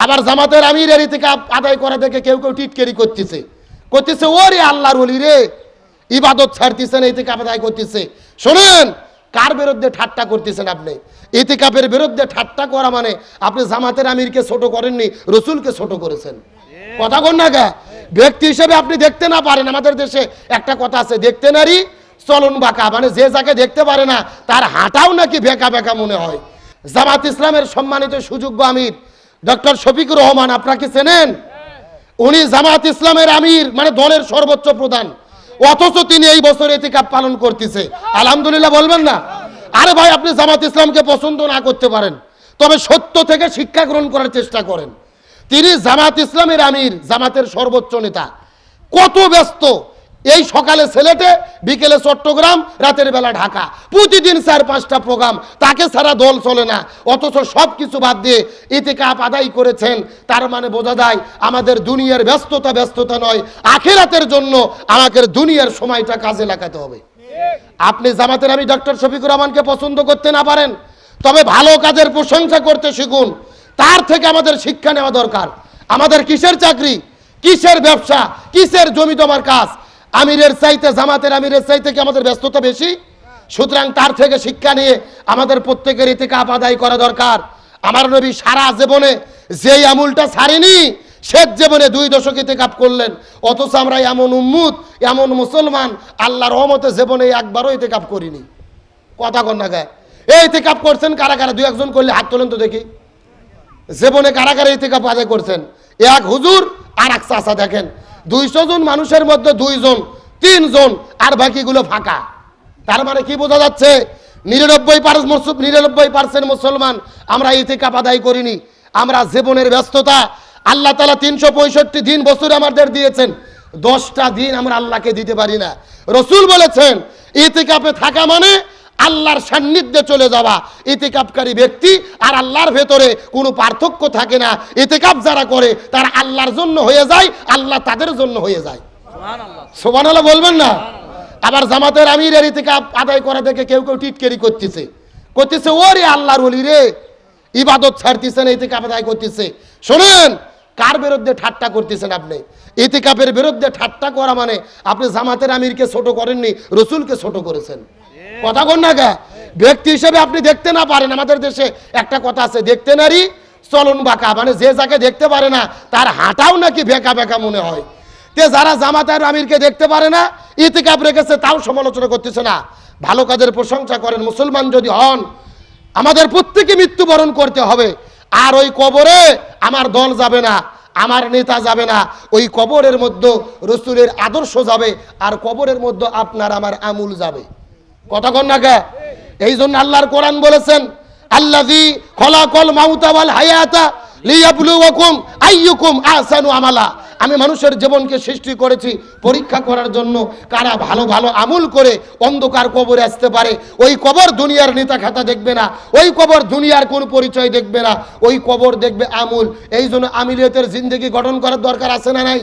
আবার জামাতের আমির এর থেকে আদায় করা দেখে কেউ কেউ টিটকেরি করতেছে। করতেছে, ওরে আল্লাহর ওলি রে। ইবাদত ছাড়তেছেন, এই থেকে আদায় করতেছে। শোনেন, কার বিরুদ্ধে ঠাট্টা করতেছেন আপনি? ইতিকাপের বিরুদ্ধে ঠাট্টা করা মানে আপনি জামাতের আমিরকে ছোট করেননি, রসুলকে ছোট করেছেন। কথা কন না গা ব্যক্তি হিসেবে আপনি দেখতে না পারেন। আমাদের দেশে একটা কথা আছে, দেখতে নারী, চলন বাঁকা। মানে যে যাকে দেখতে পারে না, তার হাঁটাও নাকি বেঁকা বেঁকা মনে হয়। জামাত ইসলামের সম্মানিত সুযোগ্য আমির ডক্টর শফিকুর রহমান, আপনাকে চেনেন? উনি জামাত ইসলামের আমির মানে দলের সর্বোচ্চ প্রধান। অথচ তিনি এই বছর এতিকাপ পালন করতেছে। আলহামদুলিল্লাহ বলবেন না? আরে ভাই, আপনি জামাত ইসলামকে পছন্দ না করতে পারেন। তবে সত্য থেকে শিক্ষা গ্রহণ করার চেষ্টা করেন। তিনি জামাত ইসলামের আমির, জামাতের সর্বোচ্চ নেতা। কত ব্যস্ত? এই সকালে সিলেটে, বিকেলে চট্টগ্রাম, রাতের বেলা ঢাকা। প্রতিদিন চার, পাঁচটা প্রোগ্রাম। তাকে সারা দল চলে না। অথচ সব কিছু বাদ দিয়ে এতে ইতিকাপ আদায় করেছেন। তার মানে বোঝা যায়, আমাদের দুনিয়ার ব্যস্ততা ব্যস্ততা নয়। আখেরাতের জন্য আমাদের দুনিয়ার সময়টা কাজে লাগাতে হবে। আপনি জামাতের আমি ডক্টর শফিকুর রহমানকে পছন্দ করতে না পারেন? তবে ভালো কাজের প্রশংসা করতে শিখুন। তার থেকে আমাদের শিক্ষা নেওয়া দরকার। আমাদের কিসের চাকরি? কিসের ব্যবসা? কিসের জমি তোমার কাজ? আমিরের চাইতে, জামাতের আমিরের চাইতে কি আমাদের ব্যস্ততা বেশি? সুতরাং তার থেকে শিক্ষা নিয়ে আমাদের প্রত্যেকের ইতিকাপ আদায় করা দরকার। আমার নবী সারা জীবনে যেই আমুলটা ছাড়েনি, শেষ জীবনে দুই দশক ইতিকাপ করলেন। অথচ আমরা এমন উম্মুত, এমন মুসলমান, আল্লাহর রহমতে জীবনে একবারও ইতিকাপ করিনি। কথা কন না গায়ে। এই ইতিকাপ করছেন কারা কারা? দুই একজন করলে হাত তোলেন তো দেখি। জীবনে কারা কারা ইতিকাপ আদায় করছেন? এক হুজুর আর এক চাষা দেখেন। দুইশো জন মানুষের মধ্যে দুইজন, তিনজন, আর বাকিগুলো ফাঁকা। তার মানে কি বোঝা যাচ্ছে? নিরানব্বই নিরানব্বই পার্সেন্ট মুসলমান আমরা ইতিকাপ আদায় করিনি। আমরা জীবনের ব্যস্ততা। আল্লাহ তালা তিনশো পঁয়ষট্টি দিন বছর আমাদের দিয়েছেন। দশটা দিন আমরা আল্লাহকে দিতে পারি না। রসুল বলেছেন ইতিকাপে থাকা মানে আল্লাহর সান্নিধ্যে চলে যাওয়া ইতিকাপকারী ব্যক্তি আর আল্লাহর ভেতরে কোনো পার্থক্য থাকে না। ইতিকাপ যারা করে তারা আল্লাহর জন্য হয়ে যায় আল্লাহ তাদের জন্য হয়ে যায়। সোবান আল্লাহ বলবেন না? আবার জামাতের আমির এর ইতিকাপ আদায় করা দেখে কেউ কেউ টিটকেরি করতেছে। করতেছে ওরে আল্লাহর ওলি রে ইবাদত ছাড়তেছে না ইতিকাপ আদায় করতেছে। শোনেন কার বিরুদ্ধে ঠাট্টা করতেছেন আপনি? ইতিকাপের বিরুদ্ধে ঠাট্টা করা মানে আপনি জামাতের আমিরকে ছোট করেননি, রসুলকে ছোট করেছেন। কথা কন না গা। ব্যক্তি হিসেবে আপনি দেখতে না পারেন, আমাদের দেশে একটা কথা আছে, দেখতে নারী চলন বাঁকা। মানে যে যাকে দেখতে পারে না, তার হাঁটাও নাকি বেকা বেকা মনে হয়। তে যারা জামাতের আমিরকে দেখতে পারে না ইতিকাপ রেখেছে, তাও সমালোচনা করতেছে না। ভালো কাজের প্রশংসা করেন, মুসলমান যদি হন, আমাদের প্রত্যেকে মৃত্যুবরণ করতে হবে। আর ওই কবরে আমার দল যাবে না, আমার নেতা যাবে না। ওই কবরের মধ্যে রসুলের আদর্শ যাবে আর কবরের মধ্যে আপনার আমার আমুল যাবে। কতক্ষণ না কে? এই জন্য আল্লাহর কোরআন বলেছেন আল্লাহ খলাকল মাউতা ওয়াল হায়াতা লিয়াবলুয়াকুম আইয়ুকুম আহসানু আমালা। আমি মানুষের জীবনকে সৃষ্টি করেছি পরীক্ষা করার জন্য। কারা ভালো ভালো আমল করে অন্ধকার কবরে আসতে পারে, ওই কবর দুনিয়ার নেতা খাতা দেখবে না, ওই কবর দুনিয়ার কোন পরিচয় দেখবে না, ওই কবর দেখবে আমুল। এই জন্য আমিলিয়তের জিন্দগি গঠন করার দরকার আছে না নাই?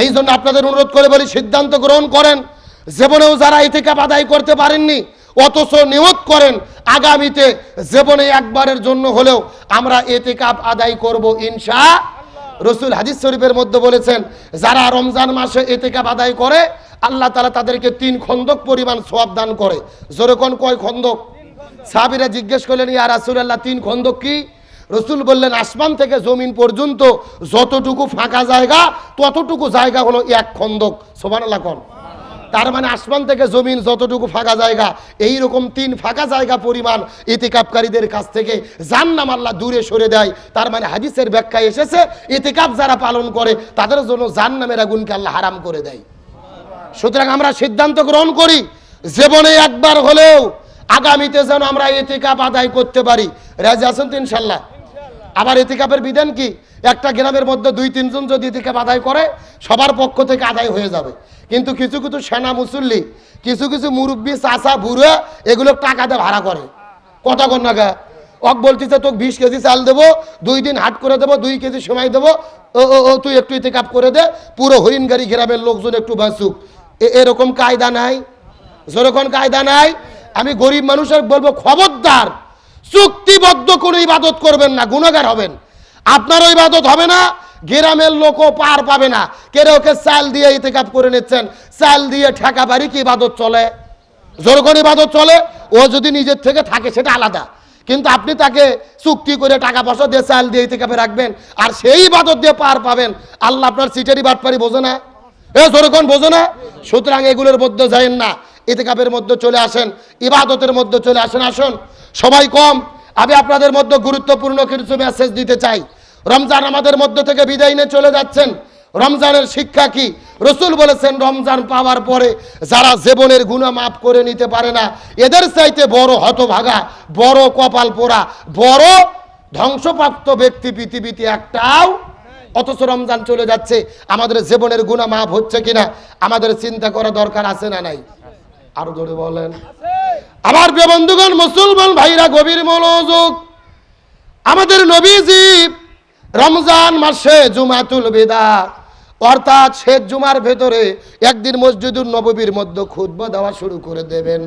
এই জন্য আপনাদের অনুরোধ করে বলি, সিদ্ধান্ত গ্রহণ করেন। জীবনেও যারা ইতিকাপ আদায় করতে পারেননি অথচ নিয়ত করেন। আগামীতে জীবনে একবারের জন্য হলেও আমরা এতেকাপ আদায় করব ইনশা রসুল হাদিস শরীফের মধ্যে বলেছেন, যারা রমজান মাসে এতেকাপ আদায় করে, আল্লাহ তালা তাদেরকে তিন খন্দক পরিমাণ সোয়াব দান করে। যেরকম কয় খন্দক? সাহাবিরা জিজ্ঞেস করলেন, ইয়া রাসূলুল্লাহ, তিন খন্দক কি? রসুল বললেন, আসমান থেকে জমিন পর্যন্ত যতটুকু ফাঁকা জায়গা, ততটুকু জায়গা হলো এক খন্দক। সোবানাল্লাহ কন। তার মানে আসমান থেকে জমিন যতটুকু ফাঁকা জায়গা এই রকম তিন ফাঁকা জায়গা পরিমাণ ইতিকাপকারীদের কাছ থেকে জান্নাম আল্লাহ দূরে সরে দেয়। তার মানে হাদিসের ব্যাখ্যায় এসেছে, ইতিকাপ যারা পালন করে, তাদের জন্য জান্নামের আগুনকে আল্লাহ হারাম করে দেয়। সুতরাং আমরা সিদ্ধান্ত গ্রহণ করি, জীবনে একবার হলেও আগামীতে যেন আমরা এতিকাপ আদায় করতে পারি। রাজি আছেন তো ইনশাল্লাহ? আবার এতিকাপের বিধান কি? একটা গ্রামের মধ্যে দুই, তিনজন যদি এতিকাপ আদায় করে, সবার পক্ষ থেকে আদায় হয়ে যাবে। কিন্তু কিছু কিছু সেনা মুসল্লি, কিছু কিছু মুরব্বী চাষা বুড়ো, এগুলো টাকা দিয়ে ভাড়া করে। কত কর গা। অক বলতেছে, তোকে বিশ কেজি চাল দেবো, দুই দিন হাট করে দেবো, দুই কেজি সময় দেবো। ও ও তুই একটু ইতিকাপ করে দে, পুরো হরিণগাড়ি গ্রামের লোকজন একটু বাঁচুক। এরকম কায়দা নাই? যেরকম কায়দা নাই, আমি গরিব মানুষের বলব, খবরদার চুক্তিবদ্ধ করে ইবাদত করবেন না গুণাগার হবেন। আপনারও ইবাদত হবে না, গ্রামের লোকও পার পাবে না। কেরে ওকে চাল দিয়ে ইতেকাপ করে নিচ্ছেন, চাল দিয়ে ঠেকা বাড়ি কি ইবাদত চলে? জোরগণ ইবাদত চলে, ও যদি নিজের থেকে থাকে সেটা আলাদা। কিন্তু আপনি তাকে চুক্তি করে টাকা পয়সা দিয়ে চাল দিয়ে ইতেকাপে রাখবেন, আর সেই ইবাদত দিয়ে পার পাবেন, আল্লাহ আপনার সিটেরই বাটপারি বোঝে না। এ জোরগণ বোঝো না। সুতরাং এগুলোর মধ্যে যাইন না। ইতেকাপের মধ্যে চলে আসেন, ইবাদতের মধ্যে চলে আসেন, আসুন। সবাই কম, আমি আপনাদের মধ্যে গুরুত্বপূর্ণ কিছু মেসেজ দিতে চাই। রমজান আমাদের মধ্য থেকে বিদায় নিয়ে চলে যাচ্ছেন। রমজানের শিক্ষা কি? রসুল বলেছেন, রমজান পাওয়ার পরে যারা জীবনের গুণা মাফ করে নিতে পারে না, এদের চাইতে বড় হতভাগা, বড় কপাল পোড়া, বড় ধ্বংসপ্রাপ্ত ব্যক্তি পৃথিবীতে একটাও অথচ রমজান চলে যাচ্ছে। আমাদের জীবনের গুণা মাফ হচ্ছে কিনা, আমাদের চিন্তা করা দরকার আছে না নাই? আরও জোরে বলেন। প্রিয় বন্ধুগণ, মুসলমান ভাইরা, গভীর মনোযোগ। আমাদের নবীজি রমজান মাসে জুমাতুল বিদা, অর্থাৎ শেষ জুমার ভেতরে একদিন মসজিদুল নববীর মধ্যে খুতবা দেওয়া শুরু করে দেবেন।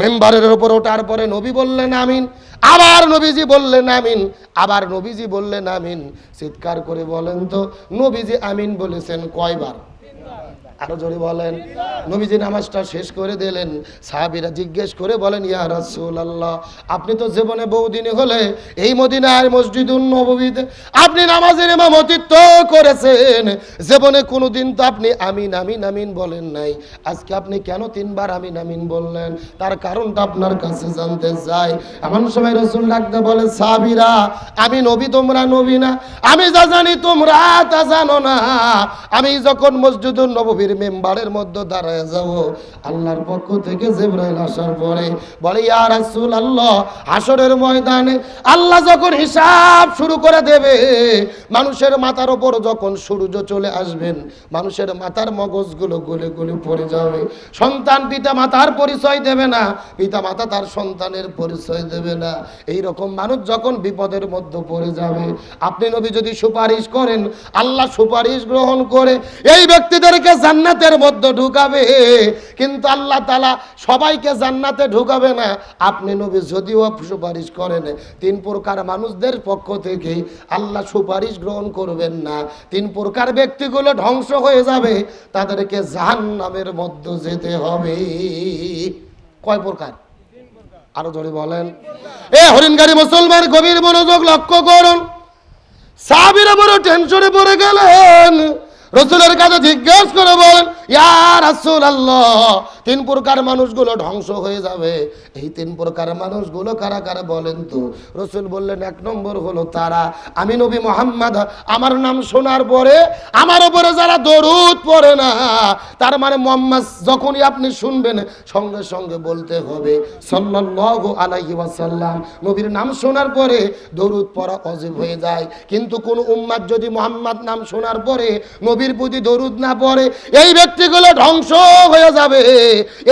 মেম্বারের ওপর ওঠার পরে নবী বললেন, আমিন। আবার নবীজি বললেন, আমিন। আবার নবীজি বললেন, আমিন। চিৎকার করে বলেন তো, নবীজি আমিন বলেছেন কয়বার? আরও জোরে বলেন। নবীজি নামাজটা শেষ করে দিলেন। সাহাবিরা জিজ্ঞেস করে বলেন, ইয়া রাসূল আল্লাহ আপনি তো জীবনে বহুদিনে হলে এই মদিনার মসজিদুন নববীতে আপনি নামাজের ইমামতিত্ব করেছেন। জীবনে কোনোদিন তো আপনি আমিন আমিন আমিন বলেন নাই। আজকে আপনি কেন তিনবার আমিন আমিন বললেন? তার কারণটা আপনার কাছে জানতে চাই। এমন সময় রসুল ডাকতে বলে, সাহাবিরা, আমি নবী, তোমরা নবী না। আমি যা জানি তোমরা তা জানো না। আমি যখন মসজিদুল নববীর মেম্বারের মধ্যে দাঁড়ায় যাব আল্লাহর পক্ষ থেকে জিবরাইল আসার পরে বলে, ইয়া রাসূল আল্লাহ হাসরের ময়দানে আল্লাহ যখন হিসাব শুরু করে দেবে, মানুষের মাথার ওপর যখন সূর্য চলে আসবেন, মানুষের মাথার মগজগুলো গলে গলে পড়ে যাবে। সন্তান পিতা মাতার পরিচয় দেবে না পিতা মাতা তার সন্তানের পরিচয় দেবে না। এই রকম মানুষ যখন বিপদের মধ্যে পড়ে যাবে, আপনি নবী যদি সুপারিশ করেন, আল্লাহ সুপারিশ গ্রহণ করে এই ব্যক্তিদেরকে জান্নাতের মধ্যে ঢুকাবে। কিন্তু আল্লাহ তালা সবাইকে জান্নাতে ঢুকাবে না। আপনি নবী যদিও সুপারিশ করেন তিন প্রকার মানুষদের পক্ষ থেকে আল্লাহ সুপারিশ গ্রহণ করবেন না। তিন প্রকার ব্যক্তিগুলো ধ্বংস হয়ে যাবে, তাদেরকে জাহান্নামের মধ্যে যেতে হবে। কয় প্রকার? আরও ধরে বলেন। এ হরিণগাড়ি মুসলমান গভীর মনোযোগ লক্ষ্য করুন। সাহাবিরা বড় টেনশনে পড়ে গেলেন। রসুলের কাছে জিজ্ঞেস করে বলেন ইয়া রাসুল আল্লাহ তিন প্রকার মানুষগুলো ধ্বংস হয়ে যাবে। এই তিন প্রকার মানুষগুলো কারা কারা বলেন তো? রসুল বললেন, এক নম্বর হলো তারা। আমি নবী মোহাম্মদ, আমার নাম শোনার পরে আমার উপরে যারা দরুদ পড়ে না, তার মানে মোহাম্মদ যখনই আপনি শুনবেন, সঙ্গে সঙ্গে বলতে হবে, সাল্লাল্লাহু আলাইহি ওয়াসাল্লাম। নবীর নাম শোনার পরে দরুদ পড়া অজীব হয়ে যায়। কিন্তু কোন উম্মাদ যদি মোহাম্মদ নাম শোনার পরে নবীর প্রতি দরুদ না পড়ে, এই ব্যক্তিগুলো ধ্বংস হয়ে যাবে।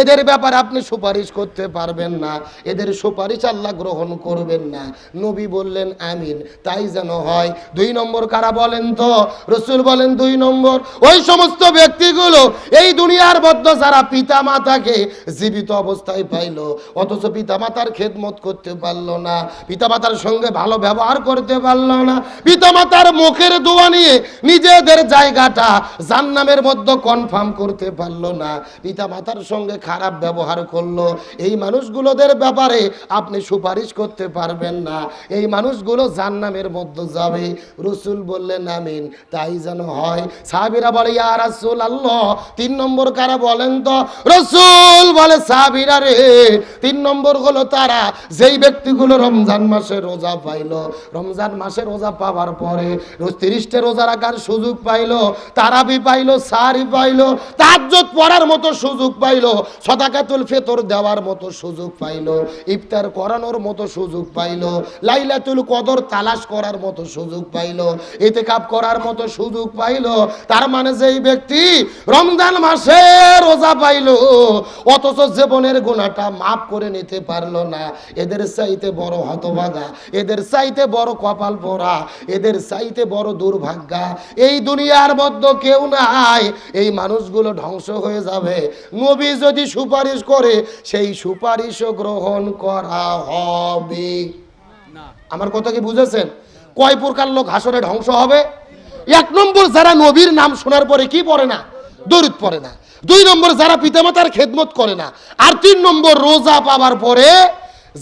এদের ব্যাপারে আপনি সুপারিশ করতে পারবেন না। এদের সুপারিশ আল্লাহ গ্রহণ করবেন না। নবী বললেন, আমিন। তাই যেন হয়। দুই নম্বর কারা বলেন তো? রসুল বলেন, দুই নম্বর। ওই সমস্ত ব্যক্তিগুলো এই দুনিয়ার মধ্যে যারা পিতা মাতাকে জীবিত অবস্থায় পাইল, অথচ পিতা মাতার খেদমত করতে পারল না পিতা মাতার সঙ্গে ভালো ব্যবহার করতে পারল না পিতা মাতার মুখের দোয়া নিয়ে নিজেদের জায়গাটা জান্নামের মধ্যে কনফার্ম করতে পারল না পিতা মাতার সঙ্গে খারাপ ব্যবহার করল। এই মানুষগুলোদের ব্যাপারে আপনি সুপারিশ করতে পারবেন না। এই মানুষগুলো জান্নামের মধ্যে যাবে। রসুল বললেন, আমিন। তাই যেন হয়। সাহাবিরা বলে, ইয়া রাসূল আল্লাহ তিন নম্বর কারা বলেন তো? রসুল বলে, সাহাবিরা রে। তিন নম্বর হলো তারা, যেই ব্যক্তিগুলো রমজান মাসে রোজা পাইলো। রমজান মাসে রোজা পাওয়ার পরে তিরিশটা রোজা রাখার সুযোগ পাইলো, তারাবি পাইলো সারি পাইলো তাজ্জত পড়ার মতো সুযোগ পাইলো। সদাকাতুল ফেতর দেওয়ার মতো সুযোগ পাইলো, ইফতার করানোর মতো সুযোগ পাইলো, লাইলাতুল কদর তালাশ করার মতো সুযোগ পাইলো ইতেকাপ করার মতো সুযোগ পাইলো, তার মানে যেই ব্যক্তি রমজান মাসে রোজা পাইলো, অথচ জীবনের গুণাটা মাফ করে নিতে পারল না, এদের চাইতে বড় হতভাগা, এদের চাইতে বড় কপাল পোড়া, এদের চাইতে বড় দুর্ভাগ্যা, এই দুনিয়ার মধ্যে কেউ নাই, এই মানুষগুলো ধ্বংস হয়ে যাবে, নবী যদি সুপারিশ করে, সেই সুপারিশও গ্রহণ করা হবে। আমার কথা কি বুঝেছেন? কয় প্রকার লোক হাসরে ধ্বংস হবে? এক নম্বর যারা নবীর নাম শোনার পরে কি পড়ে না? দরুদ পড়ে না। দুই নম্বর যারা পিতামাতার খেদমত করে না। আর তিন নম্বর রোজা পাবার পরে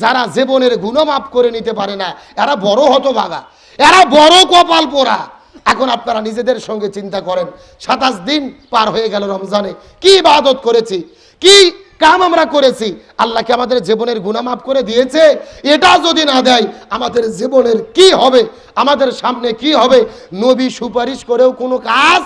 যারা জীবনের গুণমাপ করে নিতে পারে না, এরা বড় হতভাগা। এরা বড় কপাল পোড়া। এখন আপনারা নিজেদের সঙ্গে চিন্তা করেন। সাতাশ দিন পার হয়ে গেল রমজানে। কি ইবাদত করেছি? কি কাম আমরা করেছি? আল্লাহকে আমাদের জীবনের গুণা মাফ করে দিয়েছে? এটা যদি না দেয়, আমাদের জীবনের কি হবে? আমাদের সামনে কি হবে? নবী সুপারিশ করেও কোনো কাজ